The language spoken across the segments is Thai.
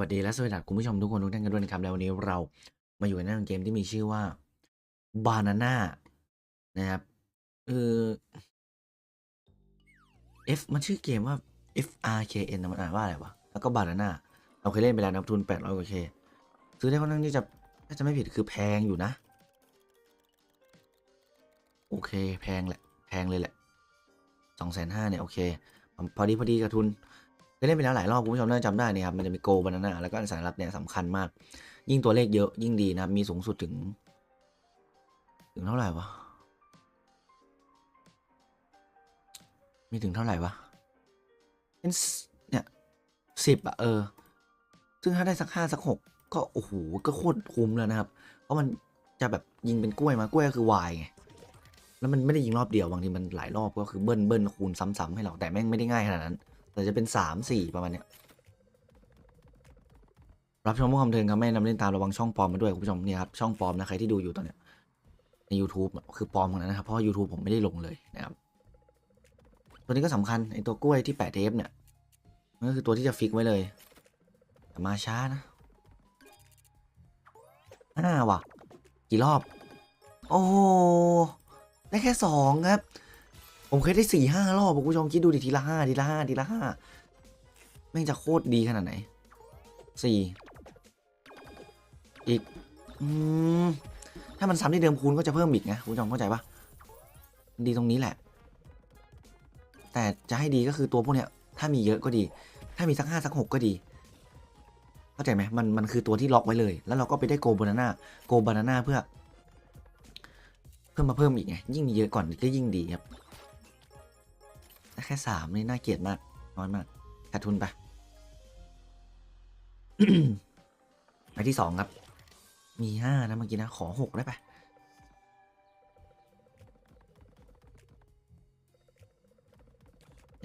วัสดีและสวัสดีคุณผู้ชมทุกคนทุกท่านกันด้วยนะครับแล้ววันนี้เรามาอยู่ในเกมที่มีชื่อว่า Banana นะครับเออ F มันชื่อเกมว่า F R K N มันอ่านว่าอะไรวะ แล้วก็ Banana เราเคยเล่นไปแล้วนะครับทุน800กว่าเคซื้อได้ค่อนข้างที่จะถ้าจะไม่ผิดคือแพงอยู่นะ โอเคแพงแหละ แพงเลยแหละสองแสนห้าเนี่ย โอเค พอดีพอดีกับทุน เคยเล่นไปแล้วหลายรอบคุณผู้ชมน่าจะจำได้นะครับมันจะมีโกบานาน่าแล้วก็สัญลักษณ์เนี่ยสำคัญมาก ยิ่งตัวเลขเยอะยิ่งดีนะครับมีสูงสุดถึง ถึงเท่าไหร่วะมีถึงเท่าไหร่วะเป็นเนี่ยสิบอะเออ ซึ่งถ้าได้สักห้าสักหกก็โอ้โหก็โคตรคุ้มแล้วนะครับ เพราะมันจะแบบยิงเป็นกล้วยมากล้วยก็คือวายไงแล้วมันไม่ได้ยิงรอบเดียวบางทีมันหลายรอบก็คือเบิ้ลเบิ้ลคูณซ้ำๆให้เราแต่แม่งไม่ได้ง่ายขนาดนั้น แต่จะเป็นสามสี่ประมาณเนี้ยรับชมผู้คำเทินครับไม่นำเล่นตามระวังช่องปลอมมาด้วยคุณผู้ชมเนี่ยครับช่องปลอมนะใครที่ดูอยู่ตอนเนี้ยใน YouTube คือปลอมทั้งนั้นนะครับเพราะว่า YouTube ผมไม่ได้ลงเลยนะครับตัวนี้ก็สำคัญไอตัวกล้วยที่แปะเทปเนี่ยมันก็คือตัวที่จะฟิกไว้เลยแต่มาช้านะห้าว่ะ กี่รอบ โอ้ได้แค่สองครับ ผมเคยได้สี่ห้ารอบคุณผู้ชมคิดดูดิทีละห้าทีละห้าทีละห้าแม่งจะโคตรดีขนาดไหนสี่อีก อืม ถ้ามันซ้ำที่เดิมคูณก็จะเพิ่มอีกนะคุณผู้ชมเข้าใจปะดีตรงนี้แหละ แต่จะให้ดีก็คือตัวพวกเนี้ย ถ้ามีเยอะก็ดี ถ้ามีสักห้าสักหกก็ดี เข้าใจไหมมันมันคือตัวที่ล็อกไว้เลย แล้วเราก็ไปได้โกบานาน่าโกบานาน่าเพื่อ เพิ่มมาเพิ่มอีกไงยิ่งมีเยอะก่อนก็ยิ่งดีครับ แค่สามนี่น่าเกลียดมาก น้อยมากขาดทุนไปไปที่สองครับ มีห้านะเมื่อกี้นะ ขอหกได้ปะ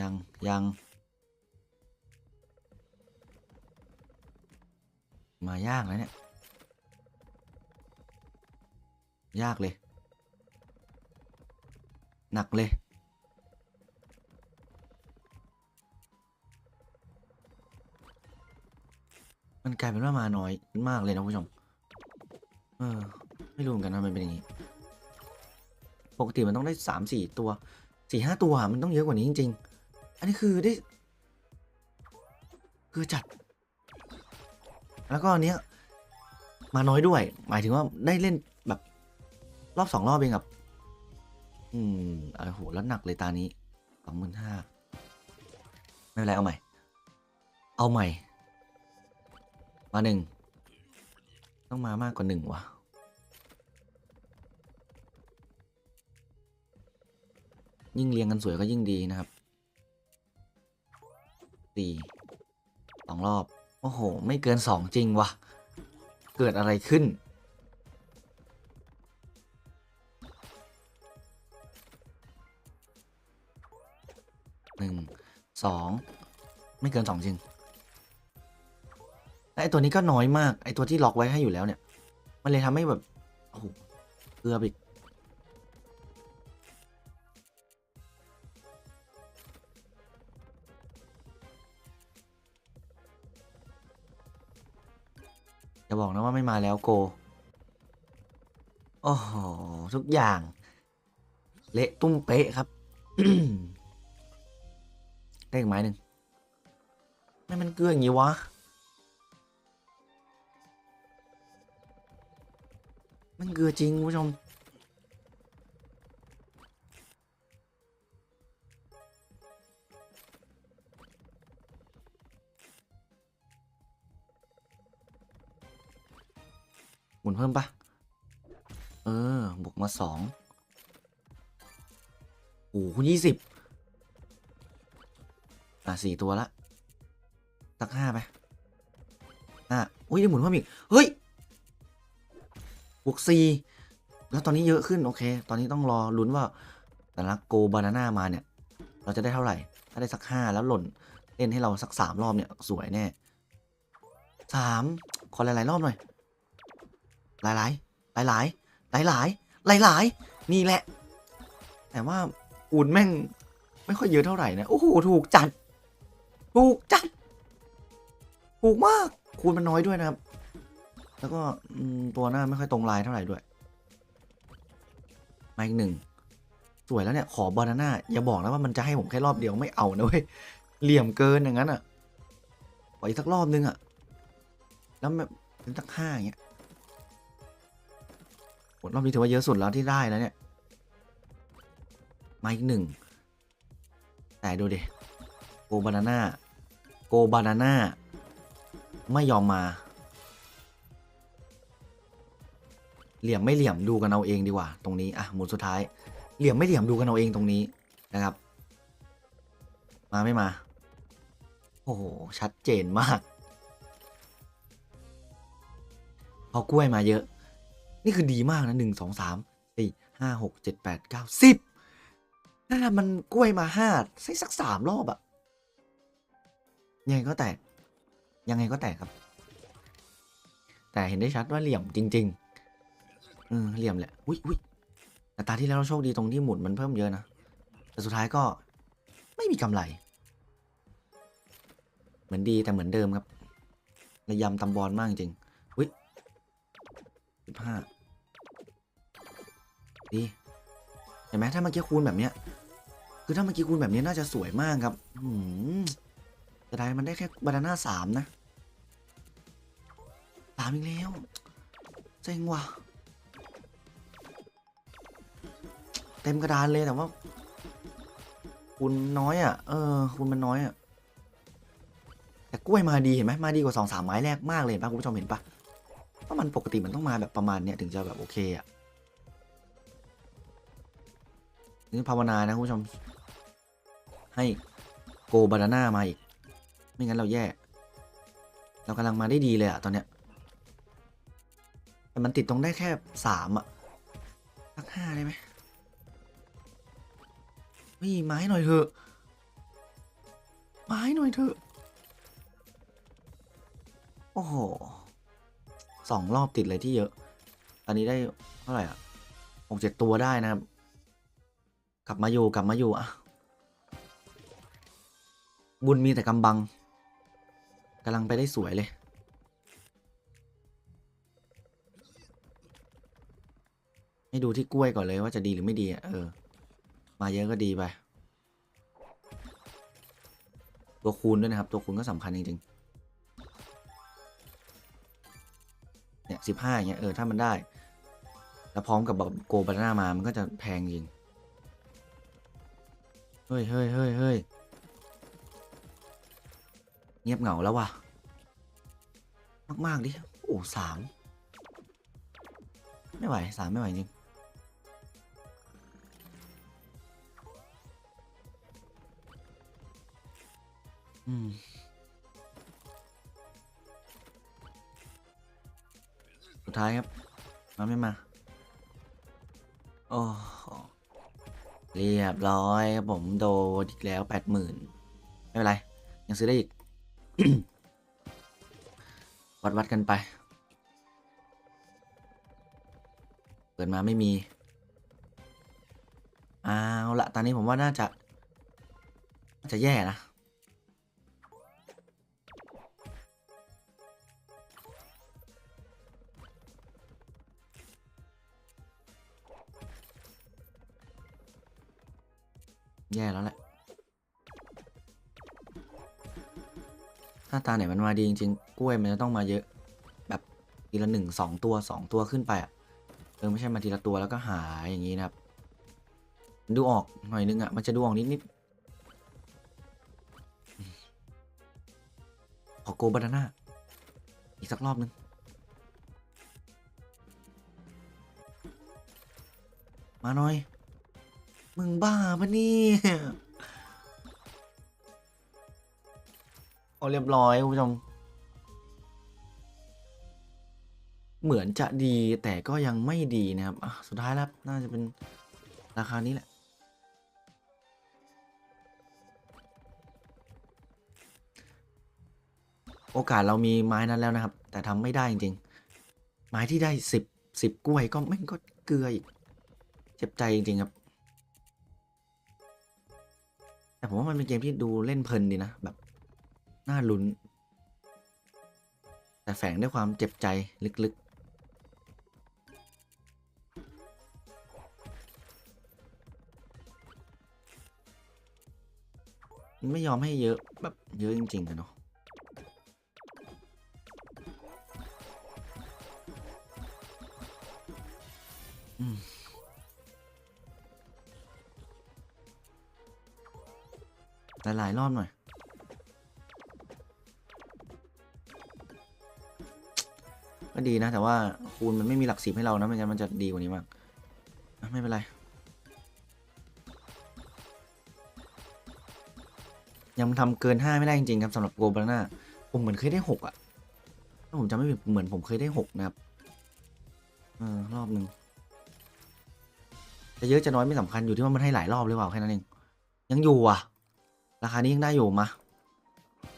ยัง ยัง มายากแล้วเนี่ย ยากเลย หนักเลย มันกลายเป็นว่ามาน้อยมากเลยนะคุณผู้ชม เออ ไม่รู้เหมือนกันว่ามันเป็นอย่างนี้ ปกติมันต้องได้สามสี่ตัวสี่ห้าตัวมันต้องเยอะกว่านี้จริง ๆ อันนี้คือได้ คือจัด แล้วก็อันเนี้ย มาน้อยด้วย หมายถึงว่าได้เล่นแบบ รอบสองรอบเองครับ อืมโอ้โหแล้วหนักเลยตานี้สองหมื่นห้าไม่เป็นไรเอาใหม่ เอาใหม่ มาหนึ่งต้องมามากกว่าหนึ่งวะยิ่งเรียงกันสวยก็ยิ่งดีนะครับสี่สองรอบ โอ้โห ไม่เกินสองจริงวะเกิดอะไรขึ้น หนึ่ง สอง ไม่เกินสองจริง ไอตัวนี้ก็น้อยมาก ไอตัวที่ล็อกไว้ให้อยู่แล้วเนี่ย มันเลยทำให้แบบโอ้โหเกือบอีกจะบอกนะว่าไม่มาแล้วโก โอ้โห ทุกอย่าง เละตุ้มเป๊ะครับได้อีกไม้หนึ่งไม่มันเกลืออย่างงี้วะ มันเกลือจริงคุณผู้ชมหมุนเพิ่มปะเออ บวกมาสองโอ้โหยี่สิบอะสี่ตัวละสักห้าไปอะอุ้ยได้หมุนเพิ่มอีก เฮ้ย วกซีแล้วตอนนี้เยอะขึ้นโอเค ตอนนี้ต้องรอลุ้นว่าแต่ละโกบานาน่ามาเนี่ย เราจะได้เท่าไหร่ ถ้าได้สักห้าแล้วหล่นเล่นให้เราสักสามรอบเนี่ยสวยแน่สามขอหลาย ๆ รอบหน่อย หลาย ๆ หลาย ๆ หลาย ๆ หลาย ๆ นี่แหละ แต่ว่าอูนแม่งไม่ค่อยเยอะเท่าไหร่นะ โอ้โห ถูกจัด ถูกจัด ถูกมาก คูณมันน้อยด้วยนะครับ แล้วก็ตัวหน้าไม่ค่อยตรงลายเท่าไหร่ด้วยมาอีกหนึ่งสวยแล้วเนี่ยขอบานาน่าอย่าบอกนะว่ามันจะให้ผมแค่รอบเดียวไม่เอานะเว้ยเหลี่ยมเกินอย่างนั้นอะขออีกสักรอบนึงอะแล้วแบบเป็นสักห้าอย่างเงี้ยโหรอบนี้ถือว่าเยอะสุดแล้วที่ได้แล้วเนี่ยมาอีกหนึ่งแต่ดูดิโกบานาน่าโกบานาน่าไม่ยอมมา เหลี่ยมไม่เหลี่ยมดูกันเอาเองดีกว่า ตรงนี้อะหมุนสุดท้าย เหลี่ยมไม่เหลี่ยมดูกันเอาเองตรงนี้นะครับ มาไม่มา โอ้โหชัดเจนมากพอกล้วยมาเยอะ นี่คือดีมากนะหนึ่งสองสามสี่ห้าหกเจ็ดแปดเก้าสิบถ้ามันกล้วยมาห้าสักสักสามรอบอะยังไงก็แตกยังไงก็แตกครับ แต่เห็นได้ชัดว่าเหลี่ยมจริง ๆ เออเหลี่ยมแหละอุ้ยอุ้ยแต่ตาที่แล้วเราโชคดีตรงที่หมุนมันเพิ่มเยอะนะ แต่สุดท้ายก็ไม่มีกำไร เหมือนดีแต่เหมือนเดิมครับระยำตำบอลมากจริงอุ้ยสิบห้าดีเห็นไหมถ้าเมื่อกี้คูณแบบเนี้ย คือถ้าเมื่อกี้คูณแบบนี้น่าจะสวยมากครับอืมแต่ได้มันได้แค่บานาน่าสามนะสามอีกแล้วเจ๋งว่ะ ต็มกระดานเลยแต่ว่า คุณน้อยอะ เออ คุณมันน้อยอะ แต่กล้วยมาดีเห็นไหมมาดีกว่าสองสามไม้แรกมากเลยเห็นปะคุณผู้ชมเห็นปะว่ามันปกติมันต้องมาแบบประมาณเนี้ยถึงจะแบบโอเคอะนี่ภาวนานะคุณผู้ชม ให้โกบานาน่ามาอีก ไม่งั้นเราแย่ เรากำลังมาได้ดีเลยอะตอนเนี้ย แต่มันติดตรงได้แค่สามอะสักห้าได้ไหม เฮ้ยไม้หน่อยเถอะ ไม้หน่อยเถอะ โอ้โหสองรอบติดเลยที่เยอะ ตอนนี้ได้เท่าไหร่อะหกเจ็ดตัวได้นะครับ กลับมาอยู่กลับมาอยู่อะ บุญมีแต่กำบังกำลังไปได้สวยเลยให้ดูที่กล้วยก่อนเลยว่าจะดีหรือไม่ดีอะเออ มาเยอะก็ดีไป ตัวคูณด้วยนะครับ ตัวคูณก็สำคัญจริงๆ เนี่ยสิบห้าอย่างเงี้ย เออ ถ้ามันได้ แล้วพร้อมกับแบบโกบานาน่ามา มันก็จะแพงจริง เฮ้ยเฮ้ยเฮ้ยเฮ้ยเงียบเหงาแล้วว่ะ มาก ๆ ดิ โอ้สามไม่ไหวสามไม่ไหวจริง อืมสุดท้ายครับมาไม่มา โอ้เรียบร้อยครับผมโดนอีกแล้วแปดหมื่นไม่เป็นไร ยังซื้อได้อีก วัดวัดกันไป เปิดมาไม่มี เอาละตอนนี้ผมว่าน่าจะ น่าจะแย่นะ แย่แล้วแหละ ถ้าตาไหนมันมาดีจริงๆ กล้วยมันจะต้องมาเยอะ แบบทีละหนึ่งสองตัวสองตัวขึ้นไปอะ เออไม่ใช่มาทีละตัวแล้วก็หายอย่างนี้นะครับ ดูออกหน่อยนึงอะ มันจะดูออกนิดนิดๆขอโกบานาน่าอีกสักรอบนึง มาหน่อย มึงบ้าปะเนี่ยเอาเรียบร้อยคุณผู้ชม เหมือนจะดีแต่ก็ยังไม่ดีนะครับสุดท้ายแล้วน่าจะเป็นราคานี้แหละโอกาสเรามีไม้นั้นแล้วนะครับ แต่ทำไม่ได้จริงๆไม้ที่ได้สิบสิบกล้วยก็แม่งก็เกลืออีก เจ็บใจจริงๆครับ แต่ผมว่ามันเป็นเกมที่ดูเล่นเพลินดีนะแบบน่าลุ้น แต่แฝงด้วยความเจ็บใจลึกๆไม่ยอมให้เยอะแบบเยอะจริงๆอะเนาะอืม หลายๆรอบหน่อยก็ดีนะแต่ว่าคูณมันไม่มีหลักสิบให้เรานะไม่งั้นมันจะดีกว่านี้มากไม่เป็นไร ยังทำเกินห้าไม่ได้จริงๆครับสำหรับโกลบานาน่าผมเหมือนเคยได้หกอะถ้าผมจำไม่ผิดเหมือนผมเคยได้หกนะครับออรอบหนึ่งจะเยอะจะน้อยไม่สำคัญอยู่ที่ว่ามันให้หลายรอบหรือเปล่าแค่นั้นเอง ยังอยู่อะ ราคานี้ยังได้อยู่มา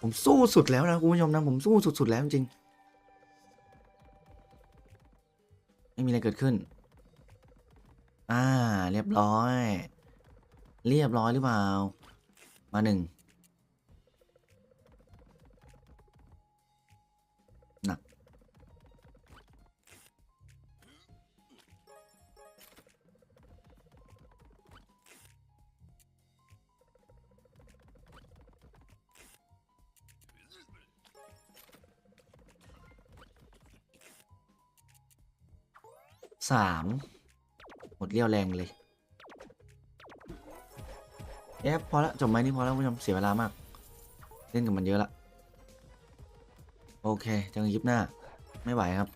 ผมสู้สุดแล้วนะคุณผู้ชมนะผมสู้สุดๆแล้วจริงไม่มีอะไรเกิดขึ้น อ่า เรียบร้อย เรียบร้อยหรือเปล่า มาหนึ่ง สามหมดเรี่ยวแรงเลยเอฟพอละจบไหมนี่พอแล้วผู้ชมเสียเวลามาก เล่นกับมันเยอะละ โอเคเจอกันคลิปหน้า ไม่ไหวครับ